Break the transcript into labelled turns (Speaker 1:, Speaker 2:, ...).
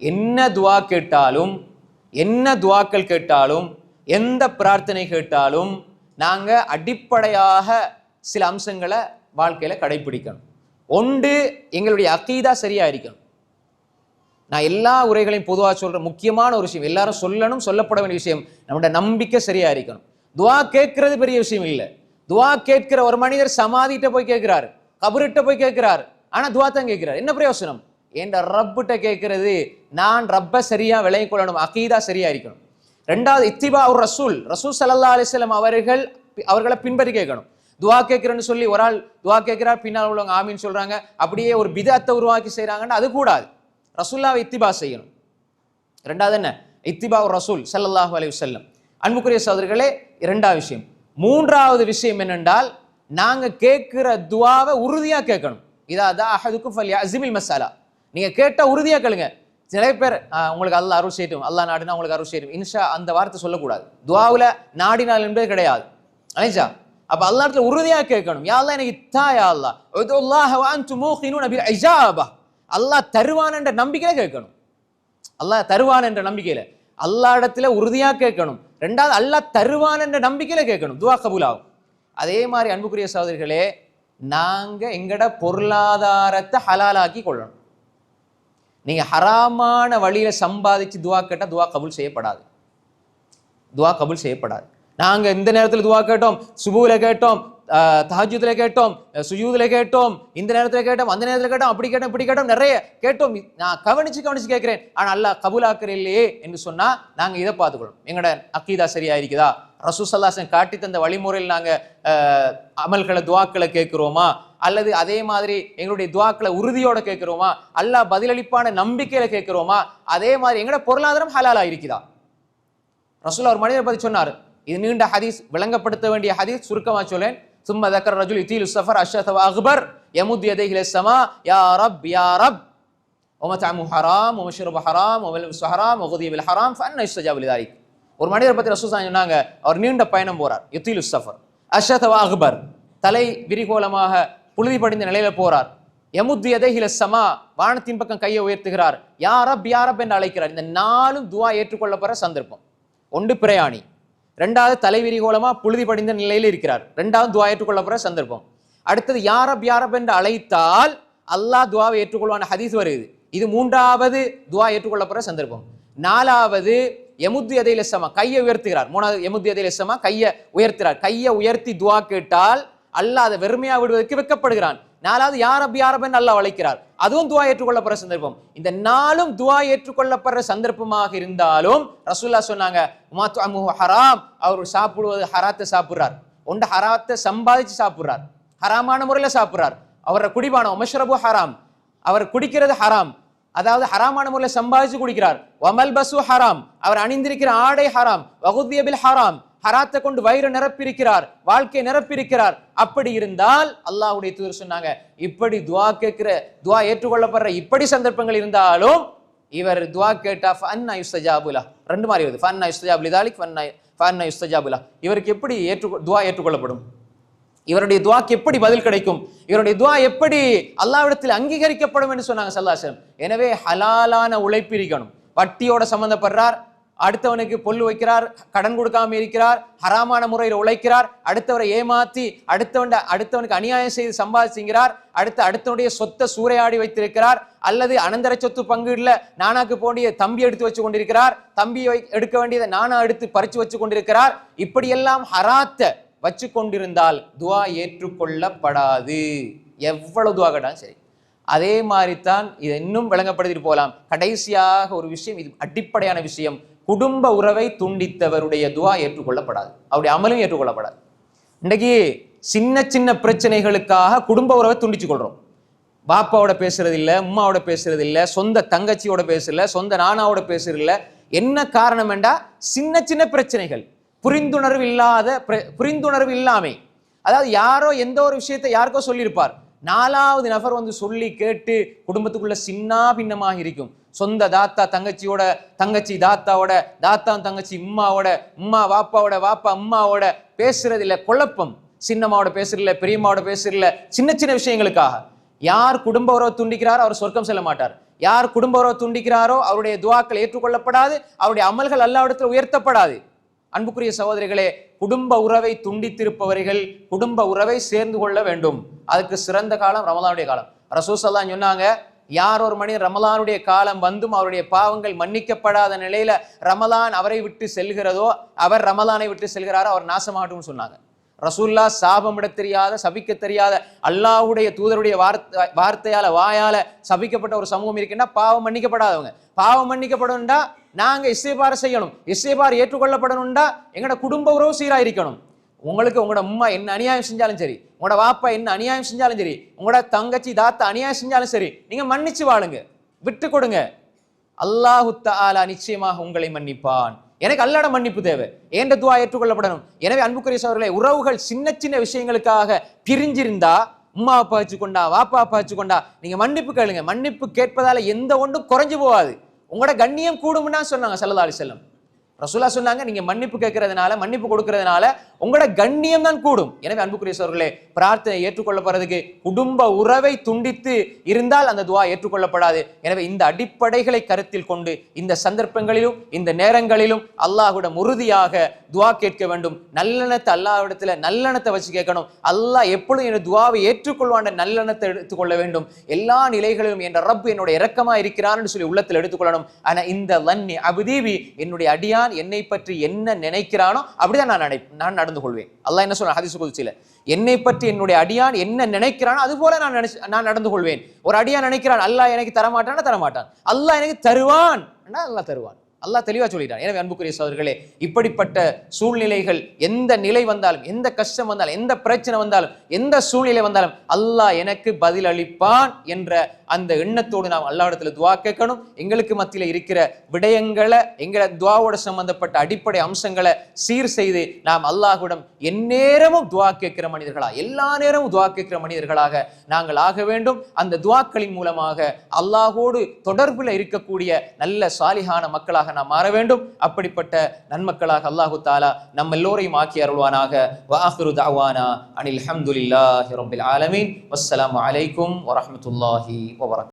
Speaker 1: என்ன துவா கேட்டாலும் என்ன துவாக்கள் கேட்டாலும் எந்த பிரார்த்தனை கேட்டாலும் நாங்கள் அடிப்படையாக சில அம்சங்களை வாழ்க்கையில் கடைபிடிக்கணும். ஒன்று எங்களுடைய அக்கீதா சரியாக இருக்கணும் நான் எல்லா உரைகளையும் பொதுவாக சொல்கிற முக்கியமான ஒரு விஷயம் எல்லாரும் சொல்லணும் சொல்லப்பட வேண்டிய விஷயம் நம்மளோட நம்பிக்கை சரியாக இருக்கணும் துவா கேட்கறது பெரிய விஷயம் இல்லை. துவா கேட்கிற ஒரு மனிதர் சமாதிட்ட போய் கேட்கிறாரு கபருட்ட போய் கேட்கிறாரு ஆனால் துவா தான் கேட்கிறார். என்ன பிரயோசனம்? என்ற ரப்பிட்ட கேட்கறது நான் ரப்பை சரியாக விளைய கொள்ளணும் அகீதா சரியாக இருக்கணும். ரெண்டாவது இத்திபா ஒரு ரசூல் ரசூல் சல்லா அலிஸ்லாம் அவர்கள் அவர்களை பின்பற்றி கேட்கணும். துவா கேட்கிறேன்னு சொல்லி ஒரு ஆள் துவா கேட்கிறார் பின்னால் உள்ளவங்க ஆமின்னு சொல்கிறாங்க அப்படியே ஒரு பிதத்தை உருவாக்கி செய்கிறாங்கன்னா அது கூடாது. ரசூல்லாவை இத்திபா செய்யணும். ரெண்டாவது என்ன? இத்திபா ரசூல் ஸல்லல்லாஹு அலி வல்லம் அன்புக்குரிய சோதர்களே இரண்டாவது விஷயம். மூன்றாவது விஷயம் என்னென்றால் நாங்கள் கேட்குற துவாவை உறுதியாக கேட்கணும். இதா தா அஹதுக்கும் ஃபல் அசிமில் மசாலா. நீங்கள் கேட்டால் உறுதியா கேளுங்க. சில பேர் ஆஹ், உங்களுக்கு அல்ல அருள் செய்யட்டும். அல்லாஹ் நாடினா உங்களுக்கு அருள் செய்யும் இன்ஷா அந்த வார்த்தை சொல்லக்கூடாது. துவாவில் நாடினால் என்பது கிடையாது. அனிஷா அப்போ அல்லா அல்லாஹ்ல உறுதியா கேட்கணும். யாழ்லா எனக்கு இத்தா யா அல்லாஹ். அல்லாஹ் தருவான் என்ற நம்பிக்கையில கேட்கணும். அல்லாஹ் தருவான் என்ற நம்பிக்கையில. அல்லா இடத்துல உறுதியா கேட்கணும். ரெண்டாவது அல்லாஹ் தருவான் என்ற நம்பிக்கையில கேட்கணும். துவா கபூலாகும். அதே மாதிரி அன்புக்குரிய சகோதரிகளே நாங்க எங்கட பொருளாதாரத்தை ஹலாலாக்கி கொள்ளணும். நீங்கள் ஹராமான வழியில் சம்பாதிச்சு துவா கேட்டால் துவா கபூல் செய்யப்படாது. துவா கபூல் செய்யப்படாது. நாங்கள் இந்த நேரத்தில் துவா கேட்டோம் சுபூல கேட்டோம் தஹஜுதுல கேட்டோம் சுயூதில் கேட்டோம் இந்த நேரத்தில் கேட்டோம் அந்த நேரத்தில் கேட்டோம் அப்படி கேட்டோம் இப்படி கேட்டோம் நிறைய கேட்டோம். நான் கவனிச்சு கவனிச்சு கேட்கிறேன். ஆனால் அல்லா கபூலாக்குற இல்லையே என்று சொன்னால் நாங்கள் இதை பார்த்துக்கணும் எங்களோட அக்கீதா சரியா இருக்குதா ரசூசல்லாசன் காட்டி தந்த வழிமுறையில் நாங்கள் அமல்களை துவாக்களை கேட்குறோமா? அல்லது அதே மாதிரி எங்களுடைய துவாக்களை உறுதியோட கேட்குறோமா? அல்லாஹ் பதிலளிப்பான நம்பிக்கையில கேட்குறோமா? அதே மாதிரி எங்களோட பொருளாதாரம் ஹலாலா இருக்குதா ரசூல் ஒரு மனிதரை பற்றி சொன்னார். இது நீண்ட ஹதீஸ் விளங்கப்படுத்த வேண்டிய ஹதீஸ் சுருக்கமாக சொல்லேன். சும்ம தக்கர் ரஜுல் இத்தீல் சஃபர் அஷ்ரத் அக்பர் யமுத் யதைகிலே சமா யா ரப் யா ரப் ஒமதாமு ஹராம் ஒமஷிரபு ஹராம் ஒமல் ஹராம் ஒகுதியபில் ஹராம் ஃபன் இஸ்தஜாபுல் தாரிக் ஒரு மனிதர் பற்றி ரசூசா சொன்னாங்க அவர் நீண்ட பயணம் போறார் யுத்தீல் சஃபர் அஷ்ரத் அக்பர் தலை விரிகோலமாக புழுதி படிந்த நிலையில போறார். யமுத் யதைகில சமா வானத்தின் பக்கம் கையை உயர்த்துகிறார். யாரப் யாரப் என்று அழைக்கிறார். இந்த நாலும் துவா ஏற்றுக்கொள்ள ஏற்றுக்கொள்ளப்படுற சந்தர்ப்பம். ஒன்று பிரயாணி. ரெண்டாவது தலைவிரிகோலமாக புழுதி படிந்த நிலையில் இருக்கிறார். ரெண்டாவது துவா ஏற்றுக்கொள்ளப்படுற சந்தர்ப்பம். அடுத்தது யாரப் யாரப் என்று அழைத்தால் அல்லாஹ் துவாவை ஏற்றுக்கொள்வான ஹதீஸ் வருது இது மூன்றாவது துவா ஏற்றுக்கொள்ளப்படுற சந்தர்ப்பம். நாலாவது எமுத்தி எதையில சமா கையை உயர்த்துகிறார். மூணாவது எமுத்தி எதையில சமா கையை உயர்த்துகிறார். கையை உயர்த்தி துவா கேட்டால் அல்லாஹ் அதை வெறுமையா விடுவதற்கு வெட்கப்படுகிறான் நாலாவது யாரப் யாரப் நல்லா அல்லாஹ் அழைக்கிறார். அதுவும் துவா ஏற்றுக்கொள்ளப்படுற சந்தர்ப்பம். இந்த நாளும் துவா ஏற்றுக்கொள்ளப்படுற சந்தர்ப்பமாக இருந்தாலும் ரசூல்லா சொன்னாங்க ஹராம். அவர் சாப்பிடுவது ஹராத்தை சாப்பிட்றார். ஒன்று ஹராத்தை சம்பாதிச்சு சாப்பிட்றார். ஹராமான முறையில் சாப்பிட்றார். அவரை குடிபானம் உமஷ்ரபு ஹராம். அவர் குடிக்கிறது ஹராம். அதாவது ஹராமான முறையில் சம்பாதிச்சு குடிக்கிறார். வமல் பசு ஹராம். அவர் அணிந்திருக்கிற ஆடை ஹராம். வகுதியபில் ஹராம். ஹராத்தை கொண்டு வயிறு நிரப்பியிருக்கிறார் வாழ்க்கையை நிரப்பியிருக்கிறார். அப்படி இருந்தால் அல்லாஹ்வுடைய தூதர் சொன்னாங்க இப்படி துவா கேட்கிற துவா ஏற்றுக்கொள்ளப்படுற இப்படி சந்தர்ப்பங்கள் இருந்தாலும் இவர் துவா கேட்டா ஃபன்னா யுஸ்தஜாபுலா. ரெண்டு மாதிரி வருது. ஃபன்னா யுஸ்தஜாபுலி தாலிக் ஃபன்னா ஃபன்னா யுஸ்தஜாபுலா. இவருக்கு எப்படி ஏற்று துவா ஏற்றுக்கொள்ளப்படும்? இவருடைய துவாக்கு எப்படி பதில் கிடைக்கும்? இவருடைய துவா எப்படி அல்லாவிடத்தில் அங்கீகரிக்கப்படும் என்று சொன்னாங்க சல்லாசன் எனவே ஹலாலான உழைப்பு இருக்கணும். வட்டியோட சம்மந்தப்படுறார் அடுத்தவனுக்கு பொல் வைக்கிறார் கடன் கொடுக்காம இருக்கிறார் ஹராமான முறையில் உழைக்கிறார் அடுத்தவரை ஏமாத்தி அடுத்தவன் அடுத்தவனுக்கு அநியாயம் செய்து சம்பாதிச்சுங்கிறார் அடுத்து அடுத்தவனுடைய சொத்தை சூறையாடி வைத்திருக்கிறார் அல்லது அனந்தர சொத்து பங்கு இல்ல நானாக்கு போண்டிய தம்பி எடுத்து வச்சு கொண்டிருக்கிறார் தம்பி வை- எடுக்க வேண்டியதை நானா எடுத்து பறிச்சு வச்சு கொண்டிருக்கிறார் இப்படியெல்லாம் ஹராத்த வச்சு கொண்டிருந்தால் துவா ஏற்றுக்கொள்ளப்படாது. எவ்வளவு துவா கேட்டாலும் சரி. அதே மாதிரி தான் இது இன்னும் விளங்கப்படுத்திட்டு போகலாம் கடைசியாக ஒரு விஷயம் இது அடிப்படையான விஷயம். குடும்ப உறவை துண்டித்தவருடைய துவா ஏற்றுக்கொள்ளப்படாது. அவருடைய அமலும் ஏற்றுக்கொள்ளப்படாது. இன்றைக்கு சின்ன சின்ன பிரச்சனைகளுக்காக குடும்ப உறவை துண்டிச்சு கொள்றோம் பாப்பாவோட பேசுறது இல்லை உம்மாவோட பேசுறது இல்லை சொந்த தங்கச்சியோட பேசல சொந்த நானாவோட பேசுறது என்ன காரணம் என்றா சின்ன சின்ன பிரச்சனைகள். புரிந்துணர்வு இல்லாத பிர- புரிந்துணர்வு இல்லாமை. அதாவது யாரோ எந்த ஒரு விஷயத்தை யாருக்கோ சொல்லியிருப்பார். நாலாவது நபர் வந்து சொல்லி கேட்டு குடும்பத்துக்குள்ள சின்ன பின்னமாக இருக்கும். சொந்த தாத்தா தங்கச்சியோட தங்கச்சி தாத்தாவோட தாத்தா தங்கச்சி உம்மாவோட உம்மா வாப்பாவோட வாப்பா அம்மாவோட பேசுறது இல்லை குழப்பம். சின்னம்மாவோட பேசுறதில்ல பெரியம்மாவோட பேசுறதில்ல சின்ன சின்ன விஷயங்களுக்காக. யார் குடும்ப உறவை துண்டிக்கிறாரோ அவர் சொர்க்கம் செல்ல மாட்டார். யார் குடும்ப உறவை துண்டிக்கிறாரோ அவருடைய துவாக்கள் ஏற்றுக்கொள்ளப்படாது அவருடைய அமல்கள் அல்லாவிடத்தில் உயர்த்தப்படாது. அன்புக்குரிய சகோதரிகளே குடும்ப உறவை துண்டித்திருப்பவர்கள் குடும்ப உறவை சேர்ந்து கொள்ள வேண்டும். அதுக்கு சிறந்த காலம் ரமலானுடைய காலம். ரசூசல்லாம் சொன்னாங்க யார் ஒரு மனிதன் ரமலானுடைய காலம் வந்தும் அவருடைய பாவங்கள் மன்னிக்கப்படாத நிலையில ரமலான் அவரை விட்டு செல்கிறதோ அவர் ரமலானை விட்டு செல்கிறாரோ அவர் நாசமாகட்டும்னு சொன்னாங்க. ரசூல்லா சாபமிட தெரியாத சபிக்க தெரியாத அல்லாஹுடைய தூதருடைய வார்த்தை வார்த்தையால வாயால சபிக்கப்பட்ட ஒரு சமூகம் இருக்குன்னா பாவம் மன்னிக்கப்படாதவங்க. பாவம் மன்னிக்கப்படணும்டா நாங்க இசைபார செய்யணும். இசைபார் ஏற்றுக்கொள்ளப்படணும்டா எங்களோட குடும்ப உறவு சீராக இருக்கணும் உங்களுக்கு உங்களோட அம்மா என்ன அநியாயம் செஞ்சாலும் சரி உங்களோட வாப்பா என்ன அநியாயம் செஞ்சாலும் சரி உங்களோட தங்கச்சி தாத்தா அநியாயம் செஞ்சாலும் சரி நீங்க மன்னிச்சு வாழுங்க விட்டு கொடுங்க. அல்லாஹு ஆலா நிச்சயமாக உங்களை மன்னிப்பான். எனக்கு அல்லாட மன்னிப்பு தேவை. ஏண்ட துவா ஏற்றுக்கொள்ளப்படணும்? எனவே அன்புக்குரிய சோழர்களே உறவுகள் சின்ன சின்ன விஷயங்களுக்காக பிரிஞ்சிருந்தா உம்மா அப்பா வச்சுக்கொண்டா வாப்பா அப்பா வச்சுக்கொண்டா நீங்க மன்னிப்பு கேளுங்க. மன்னிப்பு கேட்பதால எந்த ஒன்றும் குறைஞ்சு போகாது. உங்களோட கண்ணியம் கூடும்னா சொன்னாங்க சல்லல்லாஹு அலைஹி ரசூலா சொன்னாங்க நீங்க மன்னிப்பு கேட்கறதுனால மன்னிப்பு கொடுக்கறதுனால உங்களோட கண்ணியம் தான் கூடும். எனவே அன்புக்குரிய சோர்களே பிரார்த்தனை ஏற்றுக்கொள்ளப்படுறதுக்கு குடும்ப உறவை துண்டித்து இருந்தால் அந்த துவா ஏற்றுக்கொள்ளப்படாது. எனவே இந்த அடிப்படைகளை கருத்தில் கொண்டு இந்த சந்தர்ப்பங்களிலும் இந்த நேரங்களிலும் அல்லாஹ்விடம் உறுதியாக துவா கேட்க வேண்டும். நல்லெண்ணத்தை அல்லாஹ்விடத்துல நல்லெண்ணத்தை வச்சு கேட்கணும். அல்லாஹ் எப்பொழுதும் என் துவாவை ஏற்றுக்கொள்வான் நல்லெண்ணத்தை எடுத்துக்கொள்ள வேண்டும். எல்லா நிலைகளிலும் என் ரப் என்னோட இரக்கமா இருக்கிறான்னு சொல்லி உள்ளத்தில் எடுத்துக்கொள்ளணும். ஆனா இந்த லன்னி அபுதீவி என்னுடைய அடியான் என்னை பற்றி என்ன நினைக்கிறானோ அப்படிதான் நான் நான் நடந்து கொள்வேன். அல்லாஹ் என்ன சொல்ற ஹதீஸ் குதிச்சில என்னை பற்றி என்னுடைய அடியான் என்ன நினைக்கிறானோ அது போல நான் நினைச்சு நான் நடந்து கொள்வேன். ஒரு அடியான் நினைக்கிறான் அல்லாஹ் எனக்கு தரமாட்டானா தரமாட்டான். அல்லாஹ் எனக்கு தருவான். அல்லாஹ் தருவான். அல்லாஹ் தெளிவாக சொல்லிட்டான். எனவே அன்புக்குரிய சோதர்களே இப்படிப்பட்ட சூழ்நிலைகள் எந்த நிலை வந்தாலும் எந்த கஷ்டம் வந்தாலும் எந்த பிரச்சனை வந்தாலும் எந்த சூழ்நிலை வந்தாலும் அல்லாஹ் எனக்கு பதில் அளிப்பான் என்ற அந்த எண்ணத்தோடு நாம் அல்லாஹ்விடத்துல துவா கேட்கணும். எங்களுக்கு மத்தியில் இருக்கிற விடயங்களை எங்களை துவாவோட சம்பந்தப்பட்ட அடிப்படை அம்சங்களை சீர் செய்து நாம் அல்லாஹுடம் எந்நேரமும் துவா கேட்கிற மனிதர்களா எல்லா நேரமும் துவா கேட்கிற மனிதர்களாக நாங்கள் ஆக வேண்டும். அந்த துவாக்களின் மூலமாக அல்லாஹோடு தொடர்பில் இருக்கக்கூடிய நல்ல சாலிகான மக்களாக நாம் மாற வேண்டும். அப்படிப்பட்ட நன்மக்களாக அல்லாஹு தாலா நம்ம எல்லோரையும் ஆக்கி அருள்வானாக. வாஹிரு தாவானா அனில் அஹமதுல்லாஹி ரபில் ஆலமீன். வஸ்ஸலாமு அலைக்கும் வரமத்துல்லாஹி وبركاته.